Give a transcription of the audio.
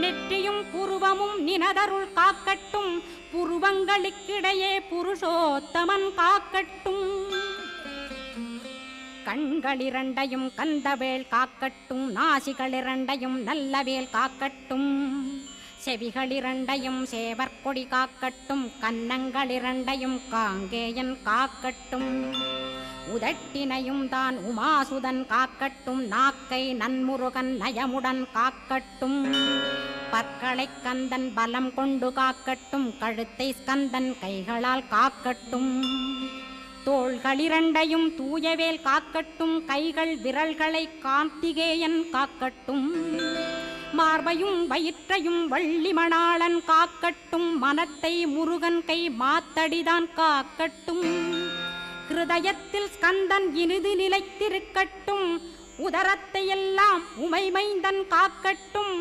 நெற்றியும் புருவமும் நினதருள் காக்கட்டும். புருவங்களுக்கிடையே புருஷோத்தமன் காக்கட்டும். கண்களிரண்டையும் கந்தவேல் காக்கட்டும். நாசிகளிரண்டையும் நல்லவேல் காக்கட்டும். செவிகளிரண்டையும் சேவற்கொடி காக்கட்டும். கன்னங்களிரண்டையும் காங்கேயன் காக்கட்டும். உதட்டினையும் தான் உமாசுதன் காக்கட்டும். நாக்கை நன்முருகன் நயமுடன் காக்கட்டும். பற்களை கந்தன் பலம் கொண்டு காக்கட்டும் கழுத்தை ஸ்கந்தன் கைகளால் காக்கட்டும். தோள்களிரண்டையும் தூயவேல் காக்கட்டும் கைகள் விரல்களை கார்த்திகேயன் காக்கட்டும். மார்பையும் வயிற்றையும் வள்ளி மணாளன் காக்கட்டும் மனத்தை முருகன் கை மாத்தடிதான் காக்கட்டும். ஹிருதயத்தில் ஸ்கந்தன் இனிது நிலைத்திருக்கட்டும் உதரத்தை எல்லாம் உமைமைந்தன் காக்கட்டும்.